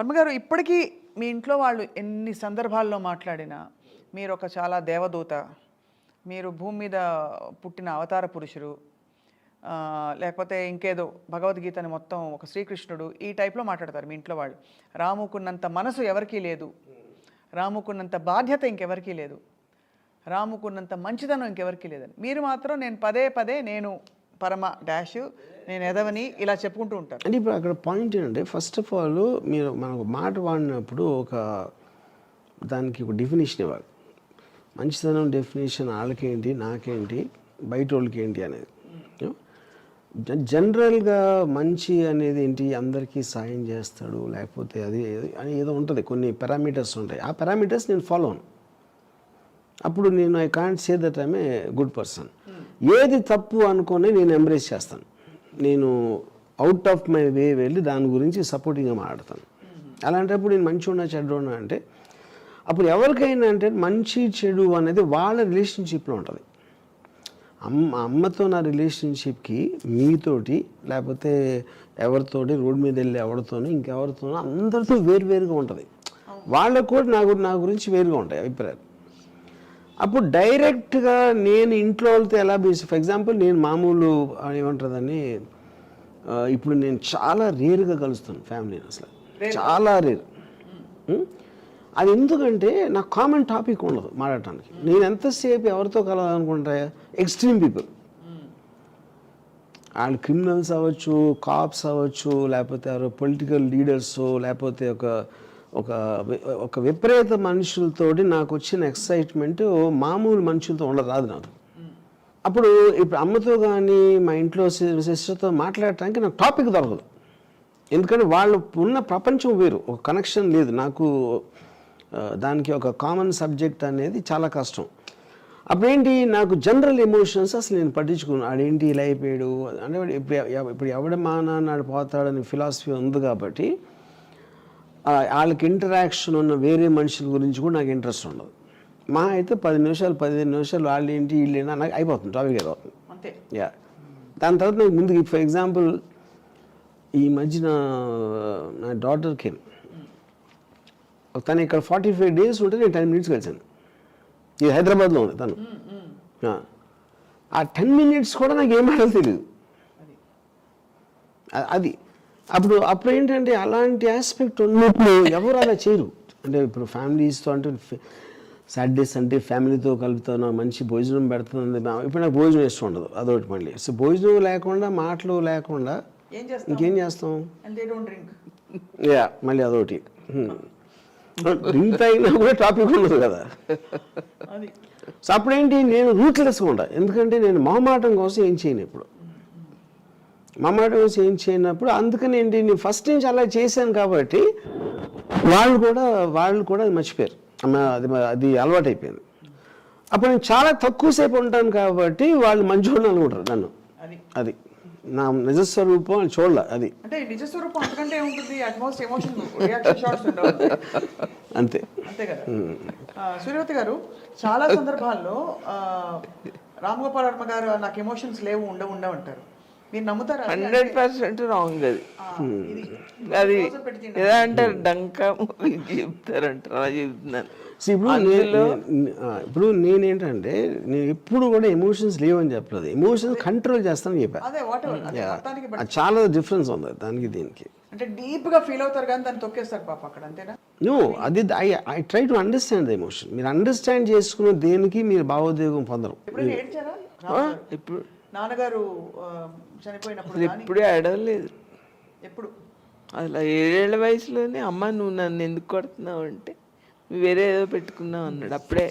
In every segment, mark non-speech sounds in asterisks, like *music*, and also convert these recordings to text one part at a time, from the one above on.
వర్మగారు ఇప్పటికీ మీ ఇంట్లో వాళ్ళు ఎన్ని సందర్భాల్లో మాట్లాడినా మీరు ఒక చాలా దేవదూత మీరు భూమి మీద పుట్టిన అవతార పురుషుడు లేకపోతే ఇంకేదో భగవద్గీతని మొత్తం ఒక శ్రీకృష్ణుడు ఈ టైప్లో మాట్లాడతారు మీ ఇంట్లో వాళ్ళు. రాముకున్నంత మనసు ఎవరికీ లేదు. రాముకున్నంత బాధ్యత ఇంకెవరికీ లేదు. రాముకున్నంత మంచితనం ఇంకెవరికీ లేదని. మీరు మాత్రం నేను పదే పదే నేను పరమ డాష్ నేను ఎదవని ఇలా చెప్పుకుంటూ ఉంటారు. అంటే ఇప్పుడు అక్కడ పాయింట్ ఏంటంటే ఫస్ట్ ఆఫ్ ఆల్ మీరు మనకు మాట వాడినప్పుడు ఒక దానికి ఒక డెఫినేషన్ ఇవ్వాలి. మంచితనం డెఫినేషన్ వాళ్ళకేంటి నాకేంటి బయట వాళ్ళకి ఏంటి అనేది జ- జనరల్గా మంచి అనేది ఏంటి అందరికీ సాయం చేస్తాడు లేకపోతే అది అని ఏదో ఉంటుంది కొన్ని పారామీటర్స్ ఉంటాయి. ఆ పారామీటర్స్ నేను ఫాలో అప్పుడు నేను I can't say that I'm a good person ఏది తప్పు అనుకొని నేను ఎంబ్రేస్ చేస్తాను. నేను అవుట్ ఆఫ్ మై వే వెళ్ళి దాని గురించి సపోర్టింగ్గా మాట్లాడతాను. అలాంటప్పుడు నేను మంచి ఉన్నా చెడు ఉన్నా అంటే అప్పుడు ఎవరికైనా అంటే మంచి చెడు అనేది వాళ్ళ రిలేషన్షిప్లో ఉంటుంది. అమ్మ అమ్మతో నా రిలేషన్షిప్కి మీతోటి లేకపోతే ఎవరితోటి రోడ్ మీద వెళ్ళి ఎవరితోనో ఇంకెవరితోనో అందరితో వేరువేరుగా ఉంటుంది. వాళ్ళకు కూడా నా నా గురించి వేరుగా ఉంటాయి అభిప్రాయాలు. అప్పుడు డైరెక్ట్గా నేను ఇంట్లో వాళ్ళతో ఎలా బేసి ఫర్ ఎగ్జాంపుల్ నేను మామూలు ఏమంటుందని ఇప్పుడు నేను చాలా రేరుగా కలుస్తాను ఫ్యామిలీని అసలు. చాలా రేర్. అది ఎందుకంటే నాకు కామన్ టాపిక్ ఉండదు మాట్లాడటానికి. నేను ఎంతసేపు ఎవరితో కలవాలనుకుంటా? ఎక్స్ట్రీమ్ పీపుల్ వాళ్ళు క్రిమినల్స్ అవ్వచ్చు కాప్స్ అవ్వచ్చు లేకపోతే ఎవరో పొలిటికల్ లీడర్స్ లేకపోతే ఒక ఒక ఒక విపరీత మనుషులతోటి నాకు వచ్చిన ఎక్సైట్మెంట్ మామూలు మనుషులతో ఉండదు రాదు నాకు. అప్పుడు ఇప్పుడు అమ్మతో కానీ మా ఇంట్లో సిస్టర్తో మాట్లాడటానికి నాకు టాపిక్ దొరకదు. ఎందుకంటే వాళ్ళు ఉన్న ప్రపంచం వేరు ఒక కనెక్షన్ లేదు. నాకు దానికి ఒక కామన్ సబ్జెక్ట్ అనేది చాలా కష్టం. అప్పుడేంటి నాకు జనరల్ ఎమోషన్స్ అసలు నేను పట్టించుకున్నాను ఆడేంటి ఇలా అయిపోయాడు అంటే ఇప్పుడు ఇప్పుడు ఎవడ మా నాడు పోతాడని ఫిలాసఫీ ఉంది కాబట్టి వాళ్ళకి ఇంటరాక్షన్ ఉన్న వేరే మనుషుల గురించి కూడా నాకు ఇంట్రెస్ట్ ఉండదు. మా అయితే పది నిమిషాలు పదిహేను నిమిషాలు వాళ్ళు ఏంటి వీళ్ళు ఏంటి నాకు అయిపోతుంది టాపిక్ అయిపోతుంది అంతే. యా దాని తర్వాత నాకు ముందుకు ఫర్ ఎగ్జాంపుల్ ఈ మధ్యన నా డాటర్ కేమ్ తను ఇక్కడ ఫార్టీ ఫైవ్ డేస్ ఉంటే నేను టెన్ మినిట్స్ కలిసాను ఇది హైదరాబాద్లో ఉంది తను. ఆ. టెన్ మినిట్స్ కూడా నాకు ఏం మాటలు తెలియదు అది. అప్పుడు అప్పుడు ఏంటంటే అలాంటి ఆస్పెక్ట్ ఉన్నప్పుడు ఎవరు అలా చేయరు. అంటే ఇప్పుడు ఫ్యామిలీస్తో అంటే సాటర్డేస్ అంటే ఫ్యామిలీతో కలుపుతాను మంచి భోజనం పెడుతుంది ఇప్పుడు నాకు భోజనం ఇష్టం ఉండదు అదొకటి మళ్ళీ. సో భోజనం లేకుండా మాటలు లేకుండా ఇంకేం చేస్తాం? యా మళ్ళీ అదొకటి. డ్రింక్ తాగినా కూడా టాపిక్ ఉండదు కదా. సో అప్పుడేంటి నేను రూట్లెస్గా ఉంటా. ఎందుకంటే నేను మొహమాటం కోసం ఏం చేయను ఇప్పుడు మొహమాటం కోసం ఏం చేయనప్పుడు అందుకని ఏంటి నేను ఫస్ట్ నుంచి అలా చేశాను కాబట్టి వాళ్ళు కూడా వాళ్ళు కూడా అది మర్చిపోయారు. అది అది అలవాటు అయిపోయింది. అప్పుడు నేను చాలా తక్కువసేపు ఉంటాను కాబట్టి వాళ్ళు మంచోళ్ళు అనుకుంటారు నన్ను. అది. అది. నా నిజస్వరూపం అని చూడాల అది. అంతే. అంతే కదా? సూర్యవతి గారు చాలా సందర్భాల్లో రామ్ గోపాల్ వర్మ గారు నాకు ఎమోషన్స్ లేవు ఉండవు ఉండవు అంటారు. మీరు నమ్ముతారా? హండ్రెడ్ పర్సెంట్ రాంగ్ అది. అది. ఎలా అంటారు డంకా చెప్తారంటారు అలా చెప్తున్నాను ఇప్పుడు నేనేంటంటే నేను ఎప్పుడు కూడా ఎమోషన్స్ లేవని చెప్పలేదు. ఎమోషన్స్ కంట్రోల్ చేస్తానని చెప్పాను చాలా డిఫరెన్స్ ఉంది దానికి దీనికి. అంటే డీప్గా ఫీల్ అవుతారు కానీ దాన్ని తొక్కేస్తారు పాప అక్కడ అంతేనా? నో అది I I try to understand the emotion. మీరు అండర్స్టాండ్ చేసుకున్న దేనికి మీరు భావోద్వేగం పొందరు? ఇప్పుడు నాన్నగారు చనిపోయినప్పుడు కానీ ఇప్పుడే అడగలేదు ఎప్పుడు? అలా ఏడేళ్ళ వయసులోనే అమ్మ నువ్వు నన్ను ఎందుకు కొడుతున్నావు అంటే వేరే ఏదో పెట్టుకున్నావు అన్నాడు. అప్పుడే.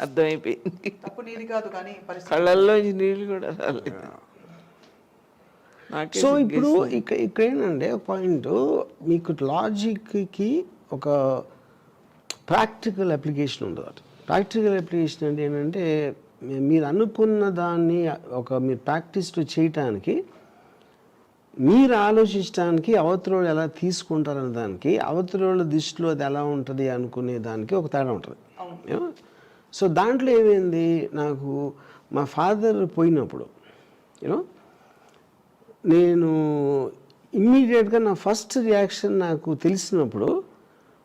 అర్థమైపోయింది. తప్పు నీది కాదు కానీ పరిస్థితి. కళ్ళల్లో నీళ్ళు కూడా రాలేదు. సో ఇప్పుడు ఇక్కడ ఇక్కడ ఏంటంటే ఒక పాయింట్. మీకు లాజిక్కి ఒక ప్రాక్టికల్ అప్లికేషన్ ఉండదు ప్రాక్టికల్ అప్లికేషన్ అంటే ఏంటంటే మీరు అనుకున్న దాన్ని ఒక మీరు ప్రాక్టీస్ చేయటానికి మీరు ఆలోచించడానికి అవతలోళ్ళు ఎలా తీసుకుంటారనే దానికి అవతలోళ్ళ దృష్టిలో అది ఎలా ఉంటుంది అనుకునే దానికి ఒక తేడా ఉంటుంది? సో దాంట్లో ఏమైంది? నాకు మా ఫాదర్ పోయినప్పుడు యూనో నేను ఇమ్మీడియట్గా నా ఫస్ట్ రియాక్షన్ నాకు తెలిసినప్పుడు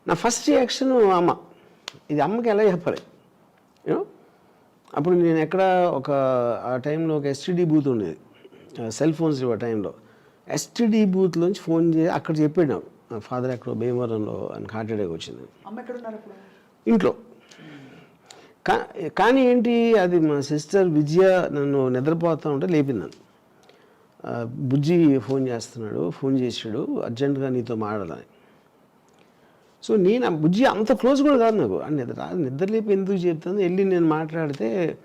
నా ఫస్ట్ రియాక్షన్ అమ్మ. ఇది అమ్మకి ఎలా చెప్పాలి? యూనో అప్పుడు నేను ఎక్కడ ఒక ఆ టైంలో ఒక ఎస్టీడీ బూత్ ఉండేది. సెల్ ఫోన్స్ ఇవ్వ టైంలో. ఎస్టీడీ బూత్లోంచి ఫోన్ చేసి అక్కడ చెప్పాడు నాకు ఫాదర్ ఎక్కడో భీమవరంలో అని హార్ట్ అటాక్ వచ్చింది. ఇంట్లో. కా కానీ ఏంటి అది మా సిస్టర్ విజయ నన్ను నిద్రపోతా ఉంటే లేపింది నన్ను. ఆ, బుజ్జి ఫోన్ చేస్తున్నాడు ఫోన్ చేసాడు అర్జెంటుగా నీతో మాట్లాడాలని సో నేను బుజ్జి అంత క్లోజ్ కూడా కాదు నాకు. నిద్ర నిద్ర లేపి ఎందుకు చెప్తాను? వెళ్ళి నేను మాట్లాడితే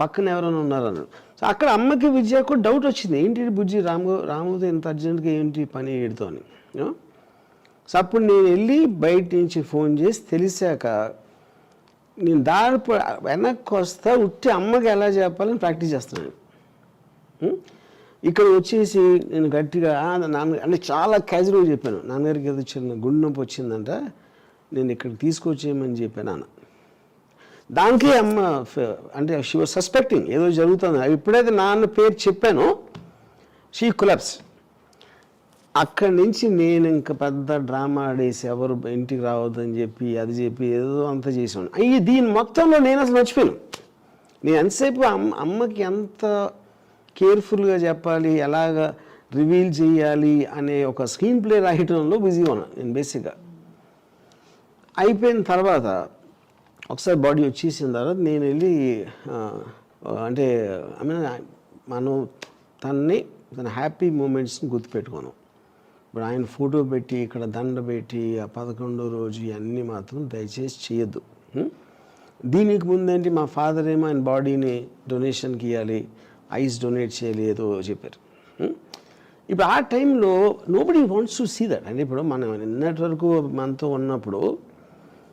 పక్కన ఎవరైనా ఉన్నారన్నాడు సో అక్కడ అమ్మకి విజయకు డౌట్ వచ్చింది. ఏంటి బుజ్జి? రాము రాముతో ఇంత అర్జెంటుగా ఏంటి పని ఏడుతో అని సో అప్పుడు నేను వెళ్ళి బయట నుంచి ఫోన్ చేసి తెలిసాక నేను దారి వెనక్కి వస్తా ఉట్టి అమ్మకి ఎలా చెప్పాలని ప్రాక్టీస్ చేస్తున్నాను. ఇక్కడ వచ్చేసి నేను గట్టిగా నాన్న అంటే చాలా క్యాజువల్గా చెప్పాను. నాన్నగారికి ఏదో చిన్న గుండె నొప్పి వచ్చిందంట. నేను ఇక్కడికి తీసుకొచ్చేయమని చెప్పాను నాన్న దానికి అమ్మ అంటే షీ వాజ్ సస్పెక్టింగ్ ఏదో జరుగుతుంది. ఎప్పుడైతే నాన్న పేరు చెప్పానో. షీ కులప్స్ అక్కడి నుంచి నేను ఇంక పెద్ద డ్రామా ఆడేసి ఎవరు ఇంటికి రావద్దని చెప్పి అది చెప్పి ఏదో అంత చేసాను అయ్యి దీని మొత్తంలో నేను అసలు మర్చిపోయాను. నేను ఎంతసేపు అమ్మ అమ్మకి ఎంత కేర్ఫుల్గా చెప్పాలి ఎలాగ రివీల్ చేయాలి అనే ఒక స్క్రీన్ ప్లే రాయటంలో బిజీగా ఉన్నాను నేను బేసిక్గా. అయిపోయిన తర్వాత ఒకసారి బాడీ వచ్చేసిన తర్వాత నేను వెళ్ళి అంటే ఐ మీన్ మనం తన్ని తన హ్యాపీ మూమెంట్స్ని గుర్తుపెట్టుకోను ఇప్పుడు ఆయన ఫోటో పెట్టి ఇక్కడ దండ పెట్టి ఆ పదకొండో రోజు ఇవన్నీ మాత్రం దయచేసి చేయొద్దు. దీనికి ముందేంటి మా ఫాదర్ ఏమో ఆయన బాడీని డొనేషన్కి ఇవ్వాలి ఐస్ డొనేట్ చేయాలి ఏదో చెప్పారు. ఇప్పుడు ఆ టైంలో nobody wants to see that అంటే ఇప్పుడు మనం నిన్నటి వరకు మనతో ఉన్నప్పుడు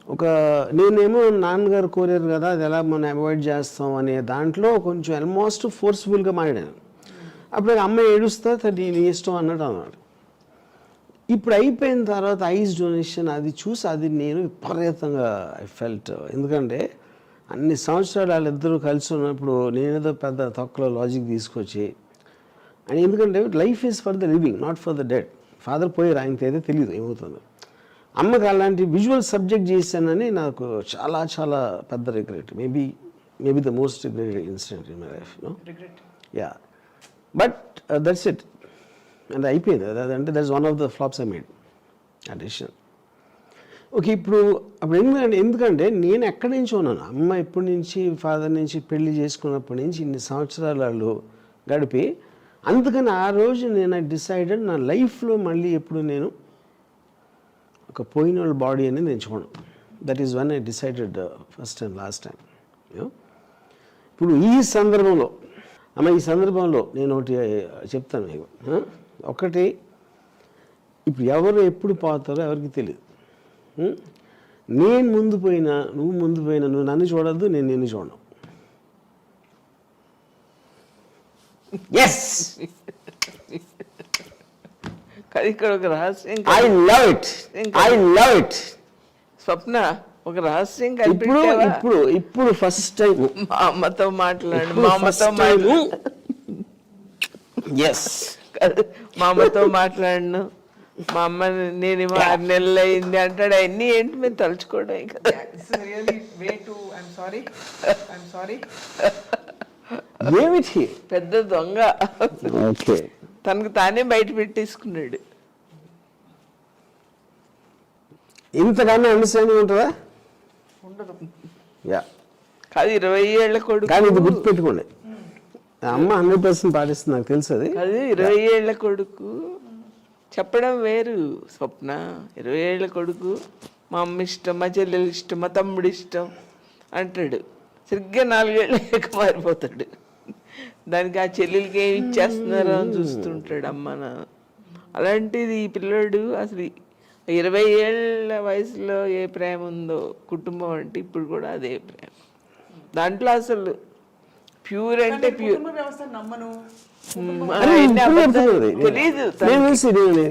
ఒక నేనేమో నాన్నగారు కోరారు కదా అది ఎలా మనం అవాయిడ్ చేస్తాం అనే దాంట్లో కొంచెం ఆల్మోస్ట్ ఫోర్స్ఫుల్గా మాట్లాడాను అప్పుడు అమ్మ ఏడుస్తా నీ నీ ఇష్టం అన్నట్టు అన్నాడు. ఇప్పుడు అయిపోయిన తర్వాత ఐస్ డొనేషన్ అది చూసి అది నేను విపరీతంగా ఐ ఫెల్ట్ ఎందుకంటే అన్ని సంవత్సరాలు వాళ్ళిద్దరూ కలిసి ఉన్నప్పుడు నేనేదో పెద్ద తక్కువ లాజిక్ తీసుకొచ్చి అని ఎందుకంటే life is for the living not for the dead father పోయారు ఆయనకి అయితే తెలియదు ఏమవుతుందో. అమ్మకి అలాంటి విజువల్ సబ్జెక్ట్ చేశానని నాకు చాలా చాలా పెద్ద regret maybe maybe the most regret incident in my life yeah but that's it అంటే అయిపోయింది అది అంటే that's one of the flops I made a decision okay ఇప్పుడు అప్పుడు ఎందుకంటే ఎందుకంటే నేను ఎక్కడి నుంచి ఉన్నాను అమ్మ ఎప్పటి నుంచి ఫాదర్ నుంచి పెళ్ళి చేసుకున్నప్పటి నుంచి ఇన్ని సంవత్సరాలు వాళ్ళు గడిపి అందుకని ఆ రోజు నేను డిసైడెడ్ నా లైఫ్లో మళ్ళీ ఎప్పుడు నేను ఒక పోయిన వాళ్ళ బాడీ అనేది ఎంచుకోను that is one I decided first and last time ఇప్పుడు ఈ సందర్భంలో అమ్మ ఈ సందర్భంలో నేను ఒకటి uh, చెప్తాను మీకు ఒకటి ఇప్పుడు ఎవరు ఎప్పుడు పోతారో ఎవరికి తెలియదు hmm? నేను ముందు పోయినా నువ్వు ముందు పోయినా నువ్వు నన్ను చూడద్దు నేను నిన్ను చూడను. ఎస్ *laughs* ఇక్కడ ఒక రహస్యం I love it I love it Swapna ఒక రహస్యం ఇప్పుడు ఇప్పుడు ఇప్పుడు ఫస్ట్ టైం మా అమ్మతో మాట్లాడు మా అమ్మతో మాట్లాడు. ఎస్ మా అమ్మతో మాట్లాడను. మా అమ్మ నేనేమో ఆరు నెలలు అయింది అంటాడు. అవన్నీ ఏంటి మేము తలుచుకోవడం ఏమిటి పెద్ద దొంగ. ఓకే తనకు తానే బయట పెట్టేసుకున్నాడు. ఇంతకన్నా అండర్స్టాండింగ్ ఉంటుందా ఉండదు. యా. కాదు ఇరవై ఏళ్ళ కొడుకు. కానీ ఇది గుర్తుపెట్టుకోండి. అమ్మ హండ్రెడ్ పర్సెంట్ పాటిస్తుంది నాకు తెలుసు అది. కాదు ఇరవై ఏళ్ళ కొడుకు. చెప్పడం వేరు స్వప్న. ఇరవై ఏళ్ళ కొడుకు మా అమ్మ ఇష్టం మా చెల్లెలు ఇష్టం మా తమ్ముడు ఇష్టం అంటాడు. సరిగ్గా నాలుగేళ్ళు లేక మారిపోతాడు. దానికి ఆ చెల్లెలకి ఏమి ఇచ్చేస్తున్నారో అని చూస్తుంటాడు అమ్మ నాన్న అలాంటిది ఈ పిల్లోడు అసలు ఇరవై ఏళ్ళ వయసులో ఏ ప్రేమ ఉందో కుటుంబం అంటే ఇప్పుడు కూడా అదే ప్రేమ. దాంట్లో అసలు ప్యూర్ అంటే ప్యూర్.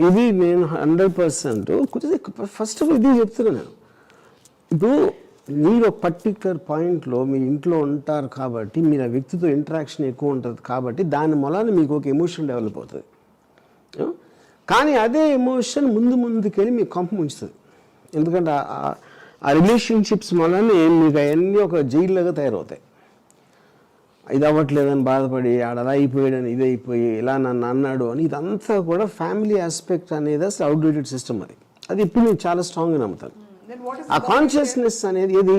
ఇది- నేను hundred percent. First of all ఇది చెప్తున్నాను నేను. ఇప్పుడు మీరు ఒక పర్టికులర్ పాయింట్లో మీ ఇంట్లో ఉంటారు కాబట్టి మీరు ఆ వ్యక్తితో ఇంటరాక్షన్ ఎక్కువ ఉంటుంది కాబట్టి దాని మూలాన మీకు ఒక ఎమోషన్ డెవలప్ అవుతుంది. కానీ అదే ఎమోషన్ ముందు ముందుకెళ్ళి మీకు కంప ఉంచుతుంది ఎందుకంటే ఆ- రిలేషన్షిప్స్ వలనే మీకు అవన్నీ ఒక జైల్లాగా తయారవుతాయి. ఇది అవ్వట్లేదని బాధపడి ఆడ అలా అయిపోయాడని ఇది అయిపోయి ఇలా నన్ను అన్నాడు అని ఇదంతా కూడా ఫ్యామిలీ ఆస్పెక్ట్ అనేది అసలు అవుట్డేటెడ్ సిస్టమ్ అది. అది ఇప్పుడు నేను చాలా స్ట్రాంగ్గా నమ్ముతాను. ఆ కాన్షియస్నెస్ అనేది ఏది?